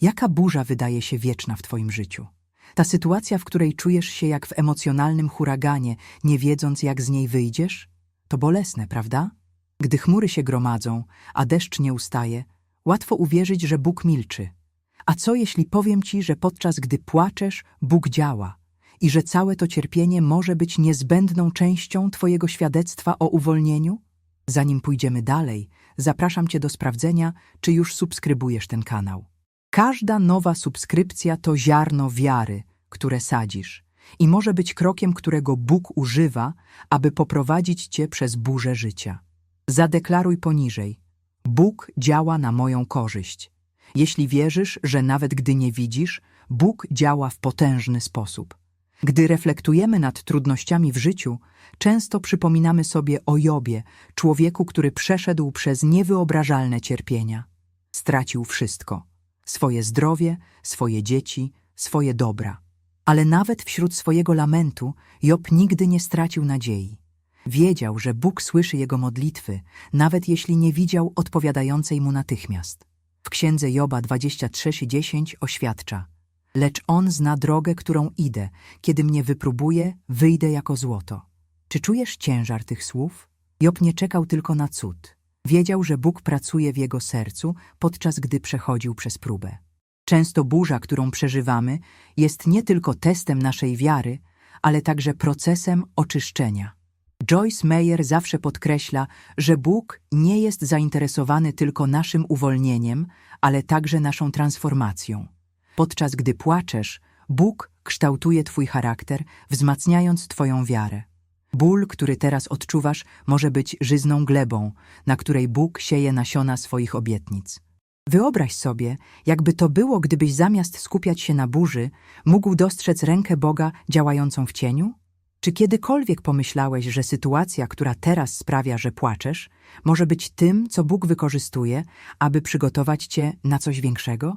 Jaka burza wydaje się wieczna w Twoim życiu? Ta sytuacja, w której czujesz się jak w emocjonalnym huraganie, nie wiedząc, jak z niej wyjdziesz? To bolesne, prawda? Gdy chmury się gromadzą, a deszcz nie ustaje, łatwo uwierzyć, że Bóg milczy. A co jeśli powiem Ci, że podczas gdy płaczesz, Bóg działa i że całe to cierpienie może być niezbędną częścią Twojego świadectwa o uwolnieniu? Zanim pójdziemy dalej, zapraszam Cię do sprawdzenia, czy już subskrybujesz ten kanał. Każda nowa subskrypcja to ziarno wiary, które sadzisz i może być krokiem, którego Bóg używa, aby poprowadzić Cię przez burzę życia. Zadeklaruj poniżej. Bóg działa na moją korzyść. Jeśli wierzysz, że nawet gdy nie widzisz, Bóg działa w potężny sposób. Gdy reflektujemy nad trudnościami w życiu, często przypominamy sobie o Jobie, człowieku, który przeszedł przez niewyobrażalne cierpienia. Stracił wszystko swoje zdrowie, swoje dzieci, swoje dobra. Ale nawet wśród swojego lamentu Job nigdy nie stracił nadziei. Wiedział, że Bóg słyszy jego modlitwy, nawet jeśli nie widział odpowiadającej mu natychmiast. W księdze Joba 23:10 oświadcza: Lecz on zna drogę, którą idę, kiedy mnie wypróbuje, wyjdę jako złoto. Czy czujesz ciężar tych słów? Job nie czekał tylko na cud. Wiedział, że Bóg pracuje w jego sercu, podczas gdy przechodził przez próbę. Często burza, którą przeżywamy, jest nie tylko testem naszej wiary, ale także procesem oczyszczenia. Joyce Meyer zawsze podkreśla, że Bóg nie jest zainteresowany tylko naszym uwolnieniem, ale także naszą transformacją. Podczas gdy płaczesz, Bóg kształtuje Twój charakter, wzmacniając Twoją wiarę. Ból, który teraz odczuwasz, może być żyzną glebą, na której Bóg sieje nasiona swoich obietnic. Wyobraź sobie, jakby to było, gdybyś zamiast skupiać się na burzy, mógł dostrzec rękę Boga działającą w cieniu? Czy kiedykolwiek pomyślałeś, że sytuacja, która teraz sprawia, że płaczesz, może być tym, co Bóg wykorzystuje, aby przygotować cię na coś większego?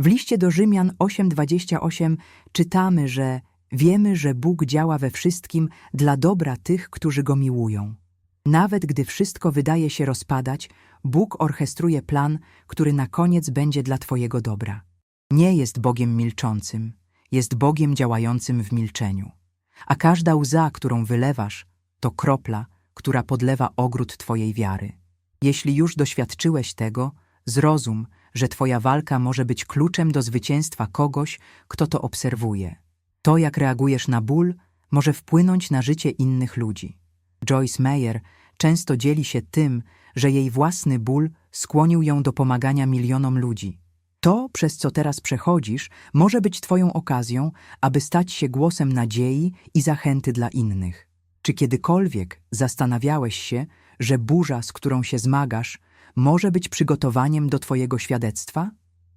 W liście do Rzymian 8:28 czytamy, że wiemy, że Bóg działa we wszystkim dla dobra tych, którzy Go miłują. Nawet gdy wszystko wydaje się rozpadać, Bóg orchestruje plan, który na koniec będzie dla Twojego dobra. Nie jest Bogiem milczącym, jest Bogiem działającym w milczeniu. A każda łza, którą wylewasz, to kropla, która podlewa ogród Twojej wiary. Jeśli już doświadczyłeś tego, zrozum, że Twoja walka może być kluczem do zwycięstwa kogoś, kto to obserwuje. To, jak reagujesz na ból, może wpłynąć na życie innych ludzi. Joyce Meyer często dzieli się tym, że jej własny ból skłonił ją do pomagania milionom ludzi. To, przez co teraz przechodzisz, może być Twoją okazją, aby stać się głosem nadziei i zachęty dla innych. Czy kiedykolwiek zastanawiałeś się, że burza, z którą się zmagasz, może być przygotowaniem do Twojego świadectwa?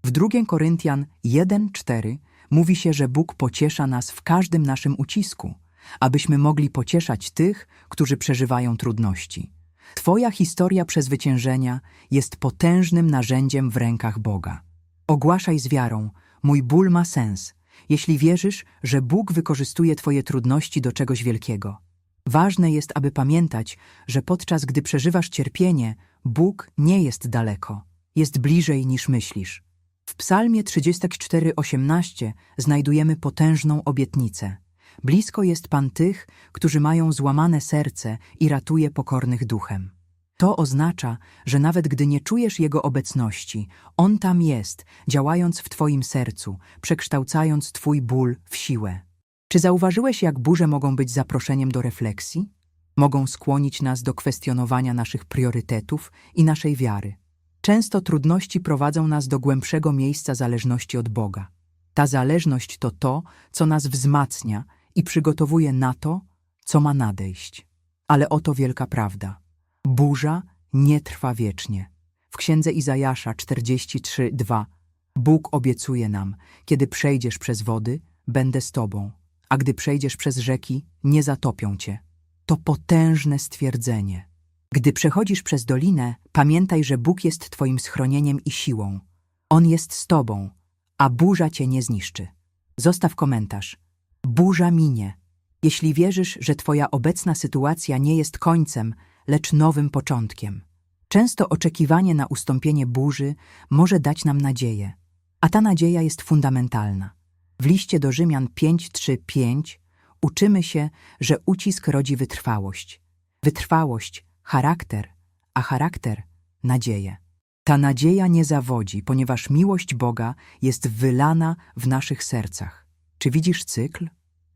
W 2 Koryntian 1:4 mówi się, że Bóg pociesza nas w każdym naszym ucisku, abyśmy mogli pocieszać tych, którzy przeżywają trudności. Twoja historia przezwyciężenia jest potężnym narzędziem w rękach Boga. Ogłaszaj z wiarą, mój ból ma sens, jeśli wierzysz, że Bóg wykorzystuje Twoje trudności do czegoś wielkiego. Ważne jest, aby pamiętać, że podczas gdy przeżywasz cierpienie, Bóg nie jest daleko, jest bliżej niż myślisz. W Psalmie 34:18 znajdujemy potężną obietnicę. Blisko jest Pan tych, którzy mają złamane serce i ratuje pokornych duchem. To oznacza, że nawet gdy nie czujesz Jego obecności, On tam jest, działając w Twoim sercu, przekształcając Twój ból w siłę. Czy zauważyłeś, jak burze mogą być zaproszeniem do refleksji? Mogą skłonić nas do kwestionowania naszych priorytetów i naszej wiary. Często trudności prowadzą nas do głębszego miejsca zależności od Boga. Ta zależność to to, co nas wzmacnia i przygotowuje na to, co ma nadejść. Ale oto wielka prawda. Burza nie trwa wiecznie. W księdze Izajasza 43:2 Bóg obiecuje nam, kiedy przejdziesz przez wody, będę z tobą, a gdy przejdziesz przez rzeki, nie zatopią cię. To potężne stwierdzenie. Gdy przechodzisz przez dolinę, pamiętaj, że Bóg jest twoim schronieniem i siłą. On jest z tobą, a burza cię nie zniszczy. Zostaw komentarz. Burza minie. Jeśli wierzysz, że twoja obecna sytuacja nie jest końcem, lecz nowym początkiem. Często oczekiwanie na ustąpienie burzy może dać nam nadzieję. A ta nadzieja jest fundamentalna. W liście do Rzymian 5:3-5 uczymy się, że ucisk rodzi wytrwałość. Wytrwałość charakter, a charakter nadzieję. Ta nadzieja nie zawodzi, ponieważ miłość Boga jest wylana w naszych sercach. Czy widzisz cykl?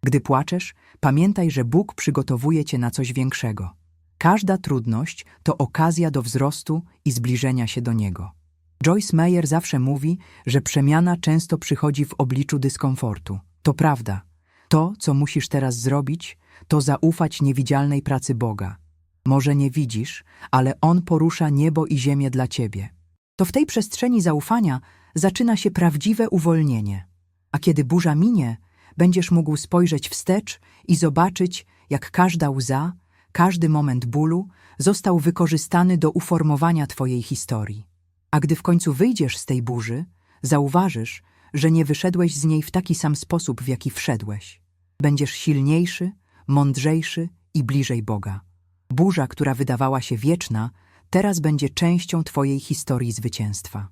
Gdy płaczesz, pamiętaj, że Bóg przygotowuje cię na coś większego. Każda trudność to okazja do wzrostu i zbliżenia się do Niego. Joyce Meyer zawsze mówi, że przemiana często przychodzi w obliczu dyskomfortu. To prawda. To, co musisz teraz zrobić, to zaufać niewidzialnej pracy Boga. Może nie widzisz, ale On porusza niebo i ziemię dla ciebie. To w tej przestrzeni zaufania zaczyna się prawdziwe uwolnienie. A kiedy burza minie, będziesz mógł spojrzeć wstecz i zobaczyć, jak każda łza, każdy moment bólu został wykorzystany do uformowania Twojej historii. A gdy w końcu wyjdziesz z tej burzy, zauważysz, że nie wyszedłeś z niej w taki sam sposób, w jaki wszedłeś. Będziesz silniejszy, mądrzejszy i bliżej Boga. Burza, która wydawała się wieczna, teraz będzie częścią Twojej historii zwycięstwa.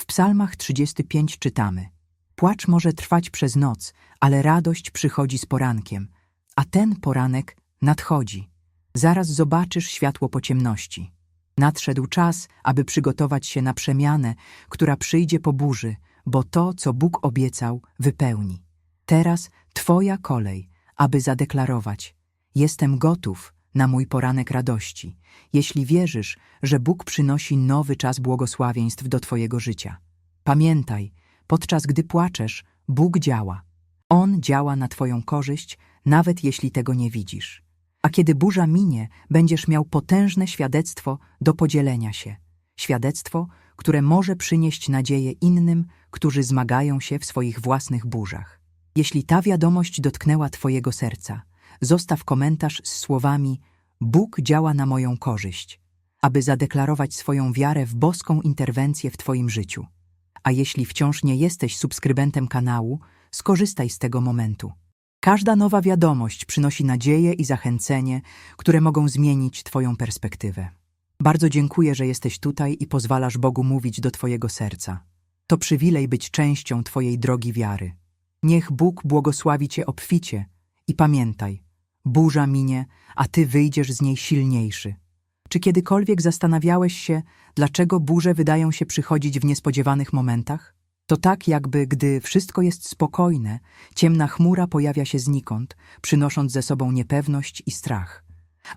W Psalmach 35 czytamy: Płacz może trwać przez noc, ale radość przychodzi z porankiem, a ten poranek nadchodzi. Zaraz zobaczysz światło po ciemności. Nadszedł czas, aby przygotować się na przemianę, która przyjdzie po burzy, bo to, co Bóg obiecał, wypełni. Teraz Twoja kolej, aby zadeklarować: Jestem gotów na mój poranek radości, jeśli wierzysz, że Bóg przynosi nowy czas błogosławieństw do Twojego życia. Pamiętaj, podczas gdy płaczesz, Bóg działa. On działa na Twoją korzyść, nawet jeśli tego nie widzisz. A kiedy burza minie, będziesz miał potężne świadectwo do podzielenia się. Świadectwo, które może przynieść nadzieję innym, którzy zmagają się w swoich własnych burzach. Jeśli ta wiadomość dotknęła Twojego serca, zostaw komentarz z słowami Bóg działa na moją korzyść, aby zadeklarować swoją wiarę w boską interwencję w Twoim życiu. A jeśli wciąż nie jesteś subskrybentem kanału, skorzystaj z tego momentu. Każda nowa wiadomość przynosi nadzieję i zachęcenie, które mogą zmienić Twoją perspektywę. Bardzo dziękuję, że jesteś tutaj i pozwalasz Bogu mówić do Twojego serca. To przywilej być częścią Twojej drogi wiary. Niech Bóg błogosławi Cię obficie i pamiętaj, burza minie, a Ty wyjdziesz z niej silniejszy. Czy kiedykolwiek zastanawiałeś się, dlaczego burze wydają się przychodzić w niespodziewanych momentach? To tak, jakby gdy wszystko jest spokojne, ciemna chmura pojawia się znikąd, przynosząc ze sobą niepewność i strach.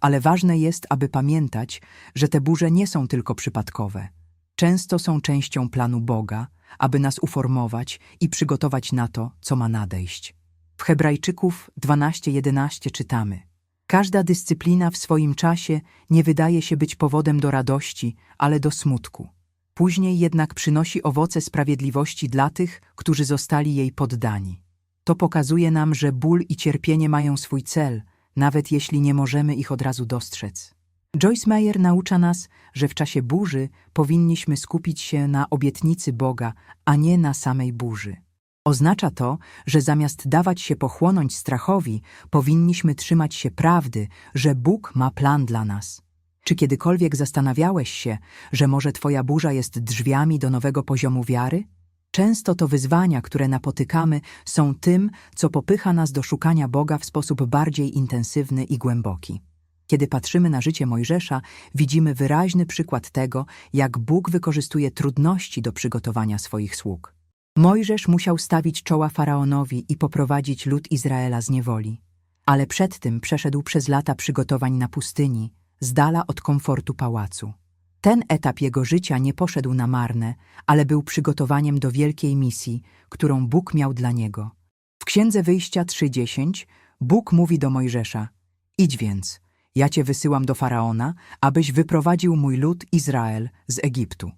Ale ważne jest, aby pamiętać, że te burze nie są tylko przypadkowe. Często są częścią planu Boga, aby nas uformować i przygotować na to, co ma nadejść. W Hebrajczyków 12:11 czytamy: Każda dyscyplina w swoim czasie nie wydaje się być powodem do radości, ale do smutku. Później jednak przynosi owoce sprawiedliwości dla tych, którzy zostali jej poddani. To pokazuje nam, że ból i cierpienie mają swój cel, nawet jeśli nie możemy ich od razu dostrzec. Joyce Meyer naucza nas, że w czasie burzy powinniśmy skupić się na obietnicy Boga, a nie na samej burzy. Oznacza to, że zamiast dawać się pochłonąć strachowi, powinniśmy trzymać się prawdy, że Bóg ma plan dla nas. Czy kiedykolwiek zastanawiałeś się, że może Twoja burza jest drzwiami do nowego poziomu wiary? Często to wyzwania, które napotykamy, są tym, co popycha nas do szukania Boga w sposób bardziej intensywny i głęboki. Kiedy patrzymy na życie Mojżesza, widzimy wyraźny przykład tego, jak Bóg wykorzystuje trudności do przygotowania swoich sług. Mojżesz musiał stawić czoła faraonowi i poprowadzić lud Izraela z niewoli. Ale przed tym przeszedł przez lata przygotowań na pustyni, z dala od komfortu pałacu. Ten etap jego życia nie poszedł na marne, ale był przygotowaniem do wielkiej misji, którą Bóg miał dla niego. W Księdze Wyjścia 3.10 Bóg mówi do Mojżesza: Idź więc, ja cię wysyłam do faraona, abyś wyprowadził mój lud Izrael z Egiptu.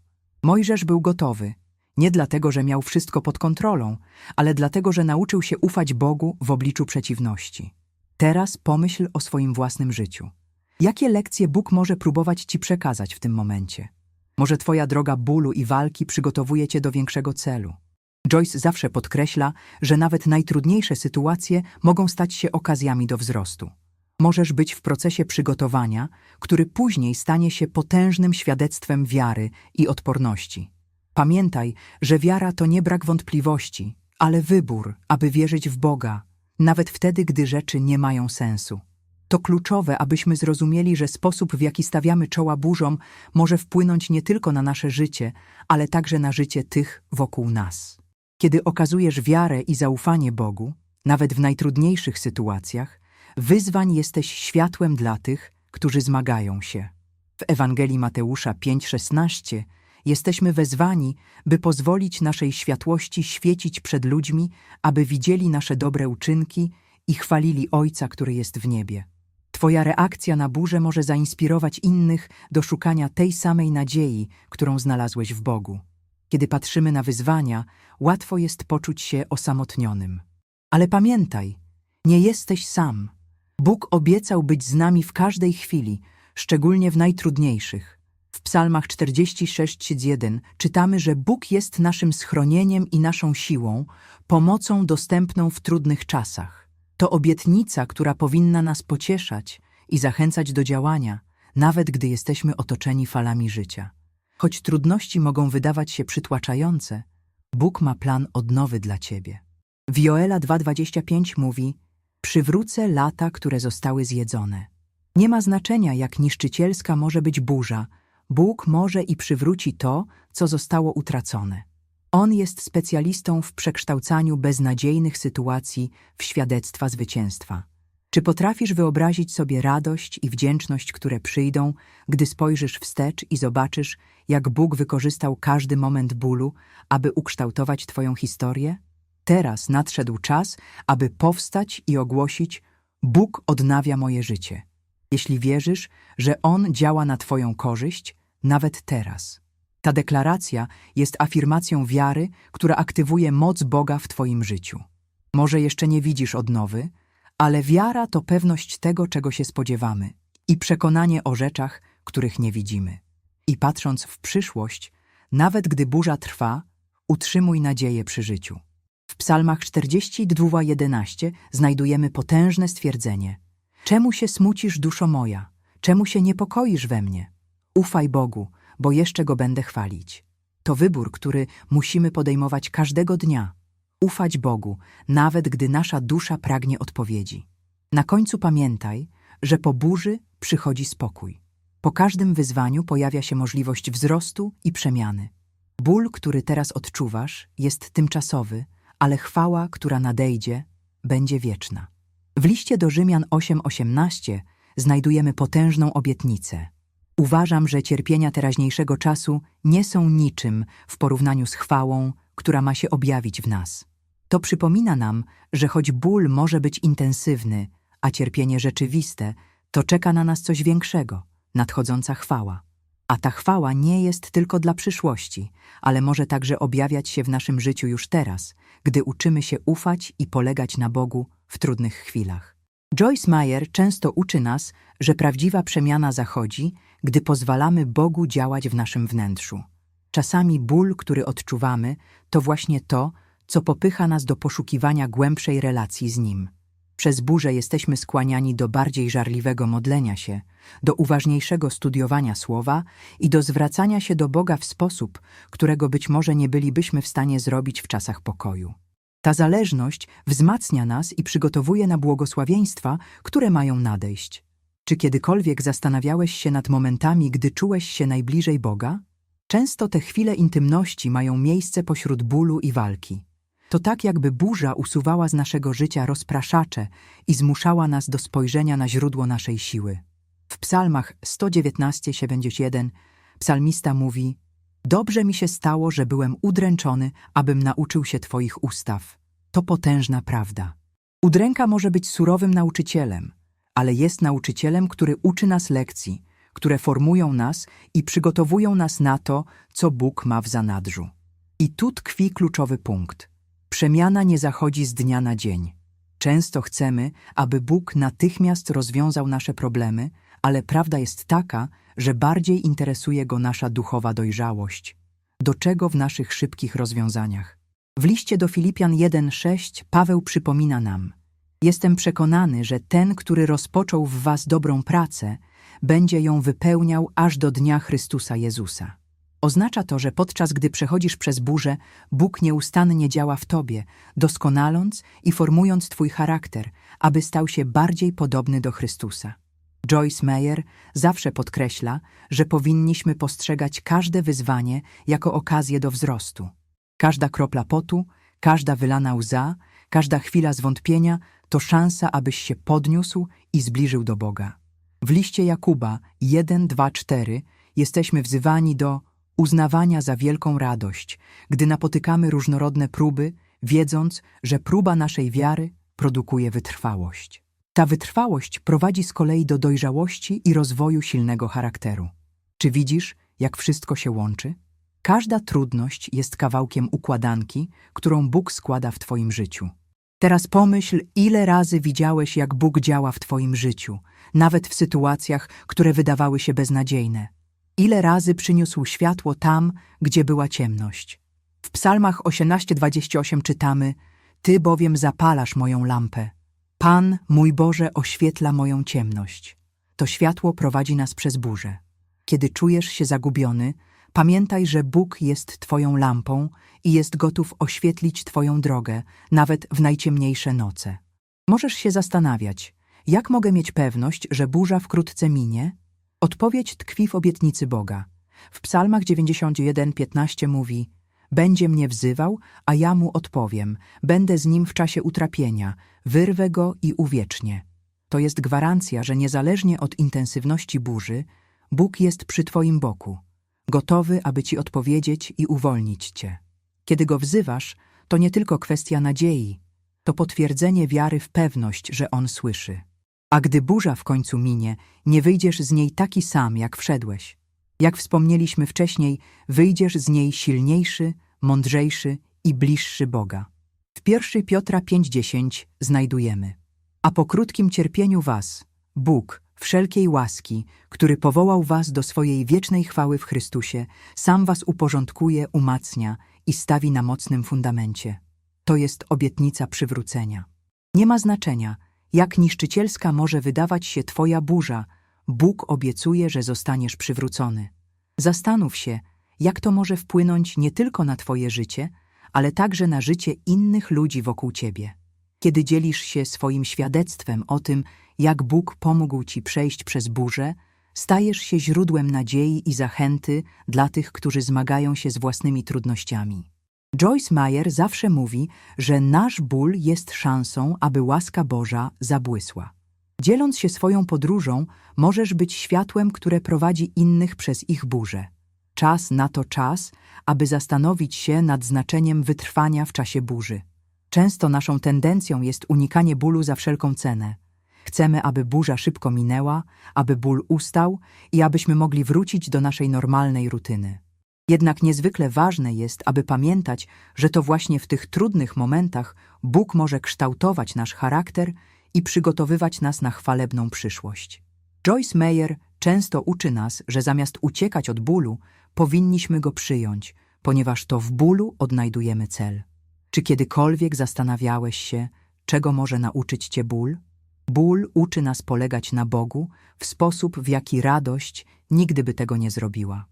Mojżesz był gotowy, nie dlatego, że miał wszystko pod kontrolą, ale dlatego, że nauczył się ufać Bogu w obliczu przeciwności. Teraz pomyśl o swoim własnym życiu. Jakie lekcje Bóg może próbować ci przekazać w tym momencie? Może twoja droga bólu i walki przygotowuje cię do większego celu. Joyce zawsze podkreśla, że nawet najtrudniejsze sytuacje mogą stać się okazjami do wzrostu. Możesz być w procesie przygotowania, który później stanie się potężnym świadectwem wiary i odporności. Pamiętaj, że wiara to nie brak wątpliwości, ale wybór, aby wierzyć w Boga, nawet wtedy, gdy rzeczy nie mają sensu. To kluczowe, abyśmy zrozumieli, że sposób, w jaki stawiamy czoła burzom, może wpłynąć nie tylko na nasze życie, ale także na życie tych wokół nas. Kiedy okazujesz wiarę i zaufanie Bogu, nawet w najtrudniejszych sytuacjach, wyzwań jesteś światłem dla tych, którzy zmagają się. W Ewangelii Mateusza 5:16 jesteśmy wezwani, by pozwolić naszej światłości świecić przed ludźmi, aby widzieli nasze dobre uczynki i chwalili Ojca, który jest w niebie. Twoja reakcja na burzę może zainspirować innych do szukania tej samej nadziei, którą znalazłeś w Bogu. Kiedy patrzymy na wyzwania, łatwo jest poczuć się osamotnionym. Ale pamiętaj, nie jesteś sam. Bóg obiecał być z nami w każdej chwili, szczególnie w najtrudniejszych. Psalmach 46:1 czytamy, że Bóg jest naszym schronieniem i naszą siłą, pomocą dostępną w trudnych czasach. To obietnica, która powinna nas pocieszać i zachęcać do działania, nawet gdy jesteśmy otoczeni falami życia. Choć trudności mogą wydawać się przytłaczające, Bóg ma plan odnowy dla ciebie. W Joela 2,25 mówi: Przywrócę lata, które zostały zjedzone. Nie ma znaczenia, jak niszczycielska może być burza, Bóg może i przywróci to, co zostało utracone. On jest specjalistą w przekształcaniu beznadziejnych sytuacji w świadectwa zwycięstwa. Czy potrafisz wyobrazić sobie radość i wdzięczność, które przyjdą, gdy spojrzysz wstecz i zobaczysz, jak Bóg wykorzystał każdy moment bólu, aby ukształtować Twoją historię? Teraz nadszedł czas, aby powstać i ogłosić: Bóg odnawia moje życie. Jeśli wierzysz, że On działa na Twoją korzyść, nawet teraz. Ta deklaracja jest afirmacją wiary, która aktywuje moc Boga w Twoim życiu. Może jeszcze nie widzisz odnowy, ale wiara to pewność tego, czego się spodziewamy i przekonanie o rzeczach, których nie widzimy. I patrząc w przyszłość, nawet gdy burza trwa, utrzymuj nadzieję przy życiu. W psalmach 42:11 znajdujemy potężne stwierdzenie. Czemu się smucisz, duszo moja? Czemu się niepokoisz we mnie? Ufaj Bogu, bo jeszcze Go będę chwalić. To wybór, który musimy podejmować każdego dnia. Ufać Bogu, nawet gdy nasza dusza pragnie odpowiedzi. Na końcu pamiętaj, że po burzy przychodzi spokój. Po każdym wyzwaniu pojawia się możliwość wzrostu i przemiany. Ból, który teraz odczuwasz, jest tymczasowy, ale chwała, która nadejdzie, będzie wieczna. W liście do Rzymian 8:18 znajdujemy potężną obietnicę. Uważam, że cierpienia teraźniejszego czasu nie są niczym w porównaniu z chwałą, która ma się objawić w nas. To przypomina nam, że choć ból może być intensywny, a cierpienie rzeczywiste, to czeka na nas coś większego nadchodząca chwała. A ta chwała nie jest tylko dla przyszłości, ale może także objawiać się w naszym życiu już teraz, gdy uczymy się ufać i polegać na Bogu w trudnych chwilach. Joyce Meyer często uczy nas, że prawdziwa przemiana zachodzi, gdy pozwalamy Bogu działać w naszym wnętrzu. Czasami ból, który odczuwamy, to właśnie to, co popycha nas do poszukiwania głębszej relacji z Nim. Przez burzę jesteśmy skłaniani do bardziej żarliwego modlenia się, do uważniejszego studiowania słowa i do zwracania się do Boga w sposób, którego być może nie bylibyśmy w stanie zrobić w czasach pokoju. Ta zależność wzmacnia nas i przygotowuje na błogosławieństwa, które mają nadejść. Czy kiedykolwiek zastanawiałeś się nad momentami, gdy czułeś się najbliżej Boga? Często te chwile intymności mają miejsce pośród bólu i walki. To tak, jakby burza usuwała z naszego życia rozpraszacze i zmuszała nas do spojrzenia na źródło naszej siły. W psalmach 119-71 psalmista mówi Dobrze mi się stało, że byłem udręczony, abym nauczył się Twoich ustaw. To potężna prawda. Udręka może być surowym nauczycielem, ale jest nauczycielem, który uczy nas lekcji, które formują nas i przygotowują nas na to, co Bóg ma w zanadrzu. I tu tkwi kluczowy punkt. Przemiana nie zachodzi z dnia na dzień. Często chcemy, aby Bóg natychmiast rozwiązał nasze problemy, ale prawda jest taka, że bardziej interesuje go nasza duchowa dojrzałość. Do czego w naszych szybkich rozwiązaniach? W liście do Filipian 1:6 Paweł przypomina nam: Jestem przekonany, że ten, który rozpoczął w was dobrą pracę, będzie ją wypełniał aż do dnia Chrystusa Jezusa. Oznacza to, że podczas gdy przechodzisz przez burzę, Bóg nieustannie działa w tobie, doskonaląc i formując twój charakter, aby stał się bardziej podobny do Chrystusa. Joyce Meyer zawsze podkreśla, że powinniśmy postrzegać każde wyzwanie jako okazję do wzrostu. Każda kropla potu, każda wylana łza, każda chwila zwątpienia to szansa, abyś się podniósł i zbliżył do Boga. W liście Jakuba 1, 2, 4 jesteśmy wzywani do uznawania za wielką radość, gdy napotykamy różnorodne próby, wiedząc, że próba naszej wiary produkuje wytrwałość. Ta wytrwałość prowadzi z kolei do dojrzałości i rozwoju silnego charakteru. Czy widzisz, jak wszystko się łączy? Każda trudność jest kawałkiem układanki, którą Bóg składa w Twoim życiu. Teraz pomyśl, ile razy widziałeś, jak Bóg działa w Twoim życiu, nawet w sytuacjach, które wydawały się beznadziejne. Ile razy przyniósł światło tam, gdzie była ciemność. W Psalmach 18:28 czytamy: Ty bowiem zapalasz moją lampę. Pan, mój Boże, oświetla moją ciemność. To światło prowadzi nas przez burzę. Kiedy czujesz się zagubiony, pamiętaj, że Bóg jest Twoją lampą i jest gotów oświetlić Twoją drogę, nawet w najciemniejsze noce. Możesz się zastanawiać, jak mogę mieć pewność, że burza wkrótce minie? Odpowiedź tkwi w obietnicy Boga. W Psalmach 91:15 mówi: Będzie mnie wzywał, a ja mu odpowiem. Będę z nim w czasie utrapienia, wyrwę go i uwiecznię. To jest gwarancja, że niezależnie od intensywności burzy, Bóg jest przy Twoim boku, gotowy, aby Ci odpowiedzieć i uwolnić Cię. Kiedy Go wzywasz, to nie tylko kwestia nadziei, to potwierdzenie wiary w pewność, że On słyszy. A gdy burza w końcu minie, nie wyjdziesz z niej taki sam, jak wszedłeś. Jak wspomnieliśmy wcześniej, wyjdziesz z niej silniejszy, mądrzejszy i bliższy Boga. W 1 Piotra 5:10 znajdujemy: A po krótkim cierpieniu was, Bóg, wszelkiej łaski, który powołał was do swojej wiecznej chwały w Chrystusie, sam was uporządkuje, umacnia i stawi na mocnym fundamencie. To jest obietnica przywrócenia. Nie ma znaczenia, jak niszczycielska może wydawać się twoja burza, Bóg obiecuje, że zostaniesz przywrócony. Zastanów się, jak to może wpłynąć nie tylko na twoje życie, ale także na życie innych ludzi wokół ciebie. Kiedy dzielisz się swoim świadectwem o tym, jak Bóg pomógł ci przejść przez burzę, stajesz się źródłem nadziei i zachęty dla tych, którzy zmagają się z własnymi trudnościami. Joyce Meyer zawsze mówi, że nasz ból jest szansą, aby łaska Boża zabłysła. Dzieląc się swoją podróżą, możesz być światłem, które prowadzi innych przez ich burzę. Czas na to czas, aby zastanowić się nad znaczeniem wytrwania w czasie burzy. Często naszą tendencją jest unikanie bólu za wszelką cenę. Chcemy, aby burza szybko minęła, aby ból ustał i abyśmy mogli wrócić do naszej normalnej rutyny. Jednak niezwykle ważne jest, aby pamiętać, że to właśnie w tych trudnych momentach Bóg może kształtować nasz charakter i przygotowywać nas na chwalebną przyszłość. Joyce Meyer często uczy nas, że zamiast uciekać od bólu, powinniśmy go przyjąć, ponieważ to w bólu odnajdujemy cel. Czy kiedykolwiek zastanawiałeś się, czego może nauczyć cię ból? Ból uczy nas polegać na Bogu w sposób, w jaki radość nigdy by tego nie zrobiła.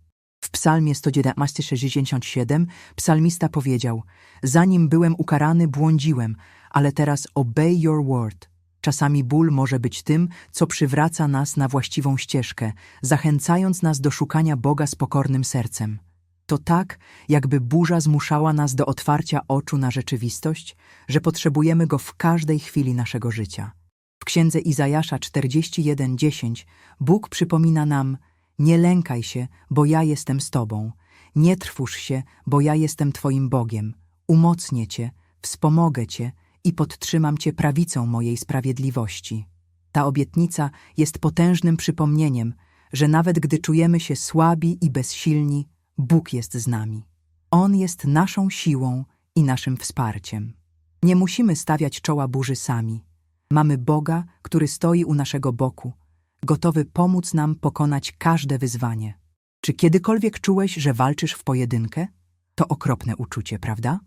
W psalmie 119:67 psalmista powiedział Zanim byłem ukarany, błądziłem, ale teraz obey your word. Czasami ból może być tym, co przywraca nas na właściwą ścieżkę, zachęcając nas do szukania Boga z pokornym sercem. To tak, jakby burza zmuszała nas do otwarcia oczu na rzeczywistość, że potrzebujemy Go w każdej chwili naszego życia. W księdze Izajasza 41:10 Bóg przypomina nam: Nie lękaj się, bo ja jestem z tobą. Nie trwóż się, bo ja jestem twoim Bogiem. Umocnię cię, wspomogę cię i podtrzymam cię prawicą mojej sprawiedliwości. Ta obietnica jest potężnym przypomnieniem, że nawet gdy czujemy się słabi i bezsilni, Bóg jest z nami. On jest naszą siłą i naszym wsparciem. Nie musimy stawiać czoła burzy sami. Mamy Boga, który stoi u naszego boku, gotowy pomóc nam pokonać każde wyzwanie. Czy kiedykolwiek czułeś, że walczysz w pojedynkę? To okropne uczucie, prawda?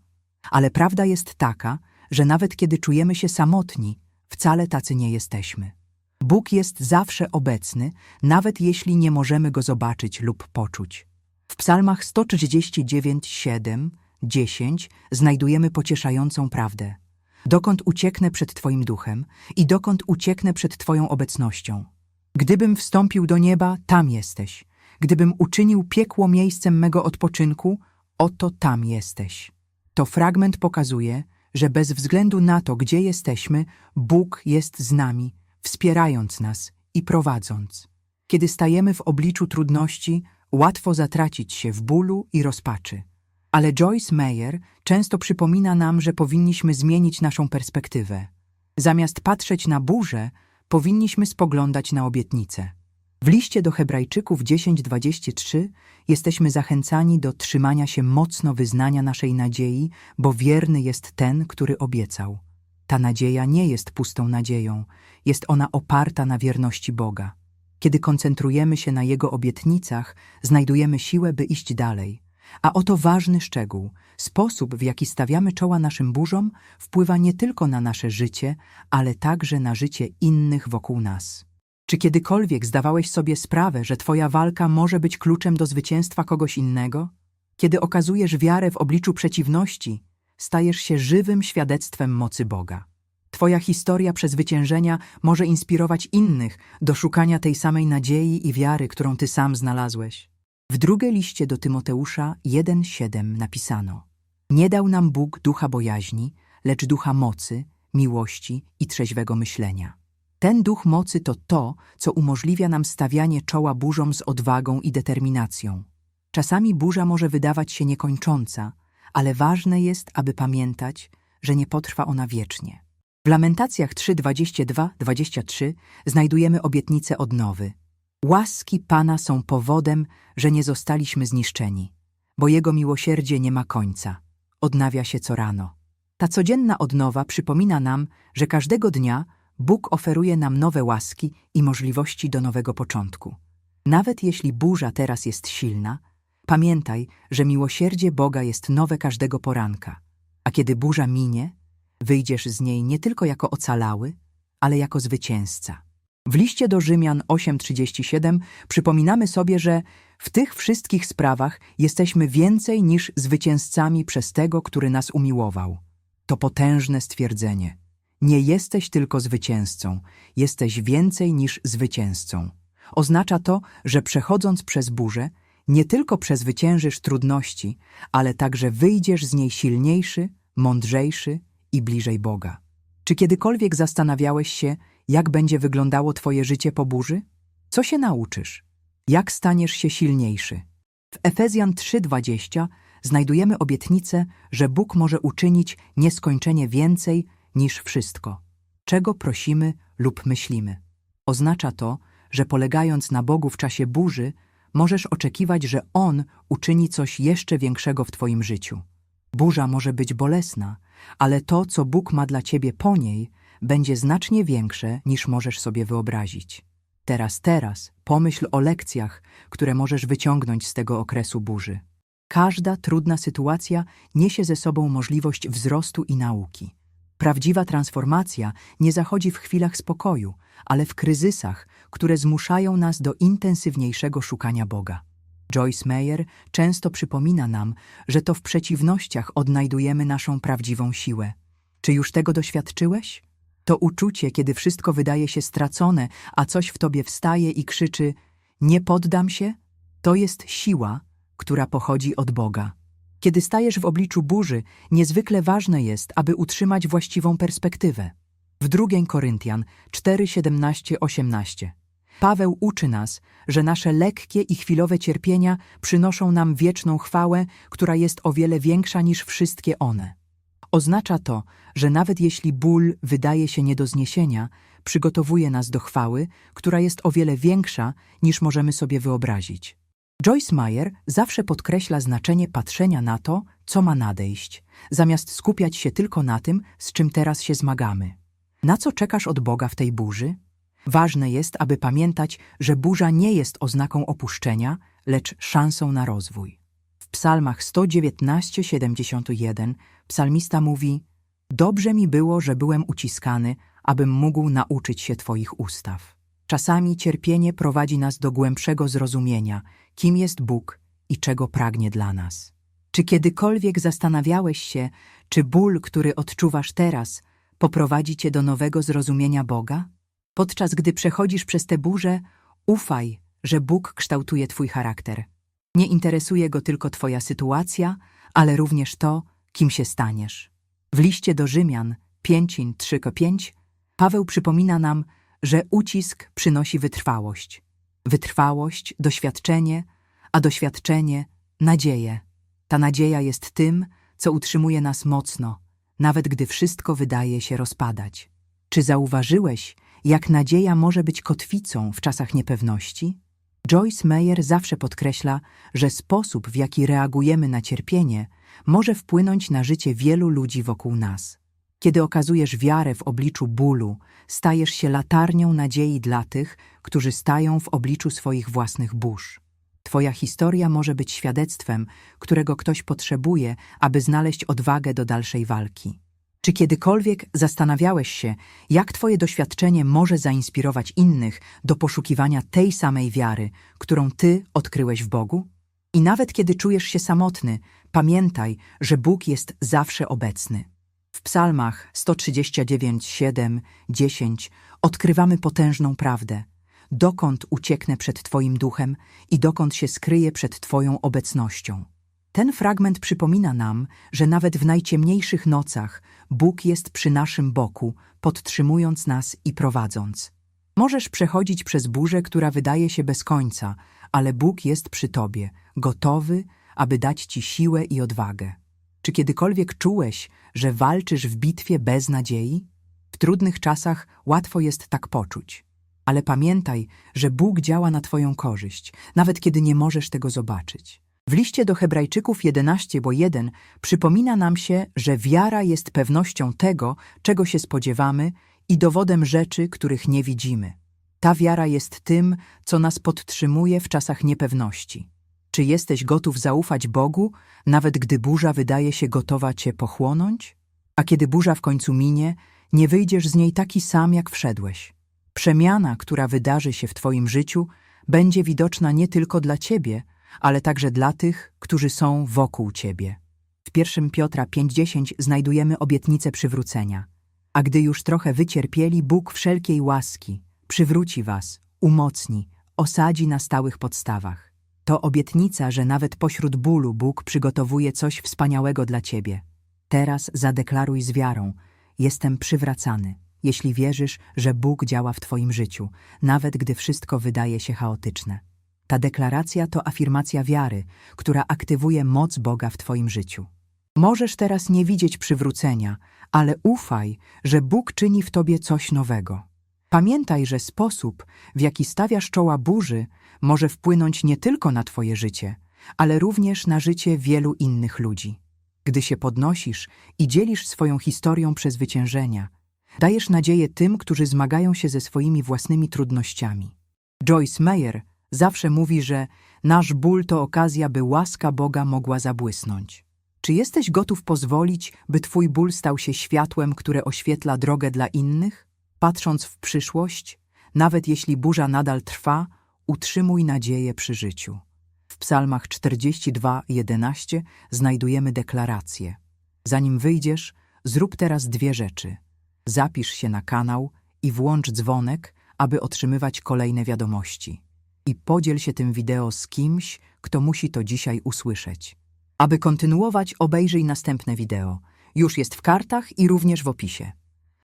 Ale prawda jest taka, że nawet kiedy czujemy się samotni, wcale tacy nie jesteśmy. Bóg jest zawsze obecny, nawet jeśli nie możemy go zobaczyć lub poczuć. W psalmach 139, 7, 10 znajdujemy pocieszającą prawdę. Dokąd ucieknę przed Twoim duchem i dokąd ucieknę przed Twoją obecnością? Gdybym wstąpił do nieba, tam jesteś. Gdybym uczynił piekło miejscem mego odpoczynku, oto tam jesteś. To fragment pokazuje, że bez względu na to, gdzie jesteśmy, Bóg jest z nami, wspierając nas i prowadząc. Kiedy stajemy w obliczu trudności, łatwo zatracić się w bólu i rozpaczy. Ale Joyce Meyer często przypomina nam, że powinniśmy zmienić naszą perspektywę. Zamiast patrzeć na burzę, powinniśmy spoglądać na obietnicę. W liście do Hebrajczyków 10:23 jesteśmy zachęcani do trzymania się mocno wyznania naszej nadziei, bo wierny jest ten, który obiecał. Ta nadzieja nie jest pustą nadzieją, jest ona oparta na wierności Boga. Kiedy koncentrujemy się na Jego obietnicach, znajdujemy siłę, by iść dalej. A oto ważny szczegół. Sposób, w jaki stawiamy czoła naszym burzom, wpływa nie tylko na nasze życie, ale także na życie innych wokół nas. Czy kiedykolwiek zdawałeś sobie sprawę, że Twoja walka może być kluczem do zwycięstwa kogoś innego? Kiedy okazujesz wiarę w obliczu przeciwności, stajesz się żywym świadectwem mocy Boga. Twoja historia przezwyciężenia może inspirować innych do szukania tej samej nadziei i wiary, którą Ty sam znalazłeś. W drugiej liście do Tymoteusza 1,7 napisano Nie dał nam Bóg ducha bojaźni, lecz ducha mocy, miłości i trzeźwego myślenia. Ten duch mocy to to, co umożliwia nam stawianie czoła burzom z odwagą i determinacją. Czasami burza może wydawać się niekończąca, ale ważne jest, aby pamiętać, że nie potrwa ona wiecznie. W Lamentacjach 3:22-23 znajdujemy obietnicę odnowy. Łaski Pana są powodem, że nie zostaliśmy zniszczeni, bo Jego miłosierdzie nie ma końca. Odnawia się co rano. Ta codzienna odnowa przypomina nam, że każdego dnia Bóg oferuje nam nowe łaski i możliwości do nowego początku. Nawet jeśli burza teraz jest silna, pamiętaj, że miłosierdzie Boga jest nowe każdego poranka, a kiedy burza minie, wyjdziesz z niej nie tylko jako ocalały, ale jako zwycięzca. W liście do Rzymian 8:37 przypominamy sobie, że w tych wszystkich sprawach jesteśmy więcej niż zwycięzcami przez tego, który nas umiłował. To potężne stwierdzenie. Nie jesteś tylko zwycięzcą, jesteś więcej niż zwycięzcą. Oznacza to, że przechodząc przez burzę, nie tylko przezwyciężysz trudności, ale także wyjdziesz z niej silniejszy, mądrzejszy i bliżej Boga. Czy kiedykolwiek zastanawiałeś się, jak będzie wyglądało Twoje życie po burzy? Co się nauczysz? Jak staniesz się silniejszy? W Efezjan 3:20 znajdujemy obietnicę, że Bóg może uczynić nieskończenie więcej niż wszystko, czego prosimy lub myślimy. Oznacza to, że polegając na Bogu w czasie burzy, możesz oczekiwać, że On uczyni coś jeszcze większego w Twoim życiu. Burza może być bolesna, ale to, co Bóg ma dla Ciebie po niej, będzie znacznie większe niż możesz sobie wyobrazić. Teraz, teraz pomyśl o lekcjach, które możesz wyciągnąć z tego okresu burzy. Każda trudna sytuacja niesie ze sobą możliwość wzrostu i nauki. Prawdziwa transformacja nie zachodzi w chwilach spokoju, ale w kryzysach, które zmuszają nas do intensywniejszego szukania Boga. Joyce Meyer często przypomina nam, że to w przeciwnościach odnajdujemy naszą prawdziwą siłę. Czy już tego doświadczyłeś? To uczucie, kiedy wszystko wydaje się stracone, a coś w tobie wstaje i krzyczy: Nie poddam się? To jest siła, która pochodzi od Boga. Kiedy stajesz w obliczu burzy, niezwykle ważne jest, aby utrzymać właściwą perspektywę. W 2 Koryntian 4, 17, 18 Paweł uczy nas, że nasze lekkie i chwilowe cierpienia przynoszą nam wieczną chwałę, która jest o wiele większa niż wszystkie one. Oznacza to, że nawet jeśli ból wydaje się nie do zniesienia, przygotowuje nas do chwały, która jest o wiele większa niż możemy sobie wyobrazić. Joyce Meyer zawsze podkreśla znaczenie patrzenia na to, co ma nadejść, zamiast skupiać się tylko na tym, z czym teraz się zmagamy. Na co czekasz od Boga w tej burzy? Ważne jest, aby pamiętać, że burza nie jest oznaką opuszczenia, lecz szansą na rozwój. W psalmach 119-71 psalmista mówi Dobrze mi było, że byłem uciskany, abym mógł nauczyć się Twoich ustaw. Czasami cierpienie prowadzi nas do głębszego zrozumienia, kim jest Bóg i czego pragnie dla nas. Czy kiedykolwiek zastanawiałeś się, czy ból, który odczuwasz teraz, poprowadzi cię do nowego zrozumienia Boga? Podczas gdy przechodzisz przez tę burzę, ufaj, że Bóg kształtuje twój charakter. Nie interesuje go tylko twoja sytuacja, ale również to, kim się staniesz. W liście do Rzymian 5.3.5 Paweł przypomina nam, że ucisk przynosi wytrwałość. Wytrwałość, doświadczenie, a doświadczenie nadzieję. Ta nadzieja jest tym, co utrzymuje nas mocno, nawet gdy wszystko wydaje się rozpadać. Czy zauważyłeś, jak nadzieja może być kotwicą w czasach niepewności? Joyce Meyer zawsze podkreśla, że sposób, w jaki reagujemy na cierpienie, może wpłynąć na życie wielu ludzi wokół nas. Kiedy okazujesz wiarę w obliczu bólu, stajesz się latarnią nadziei dla tych, którzy stają w obliczu swoich własnych burz. Twoja historia może być świadectwem, którego ktoś potrzebuje, aby znaleźć odwagę do dalszej walki. Czy kiedykolwiek zastanawiałeś się, jak Twoje doświadczenie może zainspirować innych do poszukiwania tej samej wiary, którą Ty odkryłeś w Bogu? I nawet kiedy czujesz się samotny, pamiętaj, że Bóg jest zawsze obecny. Psalmach 139, 7, 10 odkrywamy potężną prawdę. Dokąd ucieknę przed Twoim duchem i dokąd się skryję przed Twoją obecnością? Ten fragment przypomina nam, że nawet w najciemniejszych nocach Bóg jest przy naszym boku, podtrzymując nas i prowadząc. Możesz przechodzić przez burzę, która wydaje się bez końca, ale Bóg jest przy tobie, gotowy, aby dać ci siłę i odwagę. Czy kiedykolwiek czułeś, że walczysz w bitwie bez nadziei? W trudnych czasach łatwo jest tak poczuć. Ale pamiętaj, że Bóg działa na Twoją korzyść, nawet kiedy nie możesz tego zobaczyć. W liście do Hebrajczyków 11, bo 1 przypomina nam się, że wiara jest pewnością tego, czego się spodziewamy i dowodem rzeczy, których nie widzimy. Ta wiara jest tym, co nas podtrzymuje w czasach niepewności. Czy jesteś gotów zaufać Bogu, nawet gdy burza wydaje się gotowa cię pochłonąć? A kiedy burza w końcu minie, nie wyjdziesz z niej taki sam, jak wszedłeś. Przemiana, która wydarzy się w Twoim życiu, będzie widoczna nie tylko dla Ciebie, ale także dla tych, którzy są wokół Ciebie. W 1 Piotra 5:10 znajdujemy obietnicę przywrócenia. A gdy już trochę wycierpieli, Bóg wszelkiej łaski przywróci Was, umocni, osadzi na stałych podstawach. To obietnica, że nawet pośród bólu Bóg przygotowuje coś wspaniałego dla Ciebie. Teraz zadeklaruj z wiarą: Jestem przywracany, jeśli wierzysz, że Bóg działa w Twoim życiu, nawet gdy wszystko wydaje się chaotyczne. Ta deklaracja to afirmacja wiary, która aktywuje moc Boga w Twoim życiu. Możesz teraz nie widzieć przywrócenia, ale ufaj, że Bóg czyni w Tobie coś nowego. Pamiętaj, że sposób, w jaki stawiasz czoła burzy, może wpłynąć nie tylko na Twoje życie, ale również na życie wielu innych ludzi. Gdy się podnosisz i dzielisz swoją historią przezwyciężenia, dajesz nadzieję tym, którzy zmagają się ze swoimi własnymi trudnościami. Joyce Meyer zawsze mówi, że nasz ból to okazja, by łaska Boga mogła zabłysnąć. Czy jesteś gotów pozwolić, by Twój ból stał się światłem, które oświetla drogę dla innych? Patrząc w przyszłość, nawet jeśli burza nadal trwa, utrzymuj nadzieję przy życiu. W psalmach 42:11 znajdujemy deklarację. Zanim wyjdziesz, zrób teraz dwie rzeczy. Zapisz się na kanał i włącz dzwonek, aby otrzymywać kolejne wiadomości. I podziel się tym wideo z kimś, kto musi to dzisiaj usłyszeć. Aby kontynuować, obejrzyj następne wideo. Już jest w kartach i również w opisie.